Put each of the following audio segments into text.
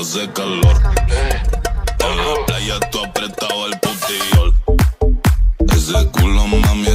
hace calor. En la playa tú apretado el putillol. Ese culo, mami,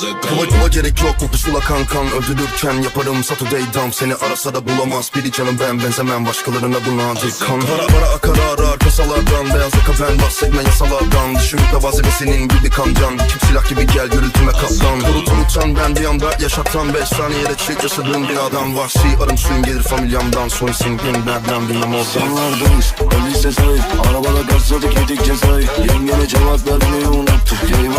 Buna, buna gerek yok kokusula kankan Öldürürken yaparım Saturday dump. Seni arasa da bulamaz Biri canım ben benzemem başkalarına bu nadir kan. Para para akar arar kasalardan Beyaz yaka ben bahsetme yasalardan. Düşün mütevazı senin gibi kancan Kim silah gibi gel gürültüme kaptan Kurut unutan ben bir anda yaşatan Beş saniyede çift yaşadığım binadan Vahşi arım suyun gelir familyamdan Soysun beni nereden bilmem oradan Sonlardayız öyleyse say Arabada gazladık yedik cezayı. Yengene cevap vermeyi unuttuk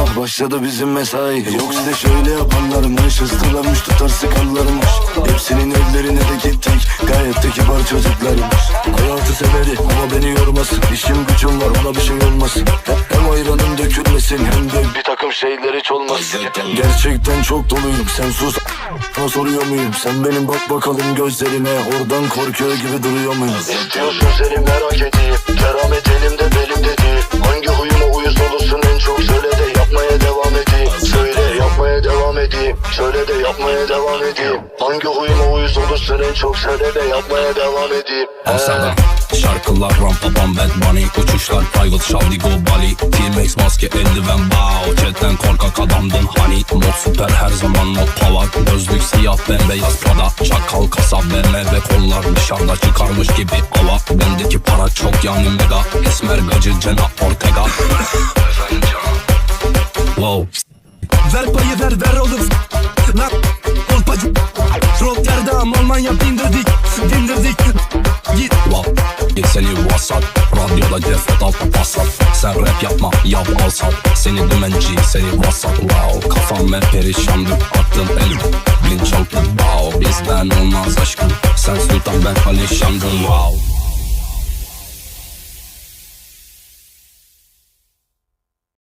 Eyvah başladı bizim mesai. Yok size şöyle yapanlarmış Hızlılamış tutar sıkarlarmış Hepsinin ellerine de gittik Gayet de kibar çocuklarmış Hayatı severi ama beni yormasın. İşim gücüm var ona bir şey olmasın. Hem ayranım dökülmesin hem de bir takım şeyler hiç olmasın. Gerçekten çok doluyum. Sen sus Sana soruyor muyum? Sen benim bak bakalım gözlerime. Oradan korkuyor gibi duruyor muyum? İstiyorsun seni merak edeyim devam edeyim. Hangi huyuma uyuz olursun en çok söyle de yapmaya devam edeyim. Asada Şarkılar rampa bam bad money Uçuşlar private şavdi go Bali T-Max maske eldiven bow Chatten korkak adamdın hani. Mod süper her zaman mod power. Gözlük siyah bembeyaz Prada. Çakal kasa BMW kollar. Dışarıda çıkarmış gibi hava. Bendeki para çok yani mega. Esmer gacı Cena Ortega. Wow. Ver payı ver ver oğlum. Lan Almanya bindirdik Bindirdik Git. Wow seni WhatsApp Radyoda cefret altta pasat Sen rap yapma yap al sat Seni dümenci seni WhatsApp. Wow kafam hep perişandı Aklım el Bilinç altı wow Bizden olmaz aşkım. Sen sultan ben alişandım wow